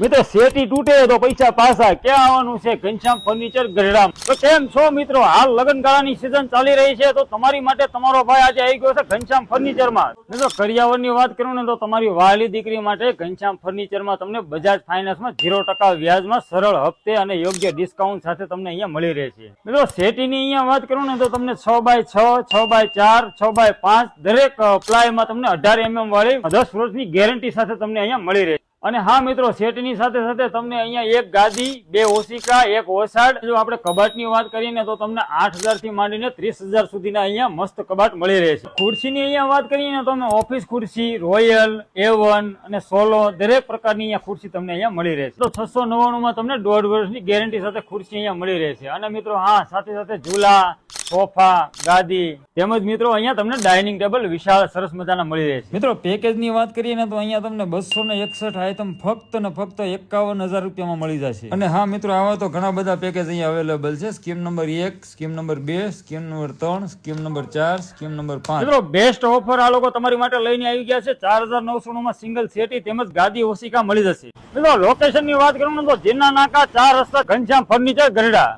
મિત્રો શેટી તૂટે તો પૈસા પાસા ક્યાં આવવાનું છે? ઘનશ્યામ ફર્નિચર ગઢડામ. તો કેમ છો મિત્રો? હાલ લગ્નગાળાની સિઝન ચાલી રહી છે, તો તમારી માટે તમારો ભાઈ આજે આવી ગયો છે ઘનશ્યામ ફર્નિચરમાં મિત્રો કરિયાવરની વાત કરું ને તો તમારી વાલી દીકરી માટે ઘનશ્યામ ફર્નિચરમાં તમને બજાજ ફાઇનાન્સમાં ઝીરો ટકા વ્યાજમાં સરળ હપ્તે અને યોગ્ય ડિસ્કાઉન્ટ સાથે તમને અહીંયા મળી રહે છે મિત્રો શેટીની અહીંયા વાત કરું ને તો તમને છ બાય છ છ બાય ચાર, છ બાય પાંચ દરેક પ્લાયમાં તમને અઢાર એમએમ વાળી દસ વર્ષની ગેરંટી સાથે તમને અહીંયા મળી રહે છે અને હા મિત્રો સેટની સાથે સાથે તમને અહીંયા એક ગાદી, બે ઓશિકા, એક ઓસાડ. જો આપણે કબાટની વાત કરીએ તો તમને આઠથી માંડીને ત્રીસ હજાર સુધીના અહીંયા મસ્ત કબાટ મળી રહે છે. ખુરશીની અહીંયા વાત કરીએ ને તો તમને ઓફિસ ખુરશી, રોયલ એ અને સોલો દરેક પ્રકારની અહીંયા ખુરશી તમને અહીંયા મળી રહે છે. તો છસો નવ્વાણું માં તમને દોઢ વર્ષની ગેરંટી સાથે ખુરશી અહીંયા મળી રહે છે. અને મિત્રો, હા, સાથે સાથે ઝૂલા સોફા ગાદી તેમજ મિત્રો અહીંયા તમને ડાઇનિંગ ટેબલ વિશાળ સરસ મજાના મળી રહે છે. મિત્રો પેકેજની વાત કરીએ ને તો અહીંયા તમને બસો ને એકસઠ આઈટમ ફક્ત ને ફક્ત એકાવન હજાર રૂપિયામાં મળી જશે. અને હા મિત્રો આવા તો ઘણા બધા પેકેજ અહીંયા અવેલેબલ છે. સ્કીમ નંબર એક સ્કીમ નંબર બે સ્કીમ નંબર ત્રણ સ્કીમ નંબર ચાર સ્કીમ નંબર પાંચ. મિત્રો બેસ્ટ ઓફર આ લોકો તમારી માટે લઈને આવી ગયા છે. ચાર હજાર નવસો માં સિંગલ સેટી તેમજ ગાદી ઓસિકા મળી જશે. મિત્રો લોકેશનની વાત કરું તો જીના નાકા ચાર રસ્તા ઘનશ્યામ ફર્નિચર ગરડા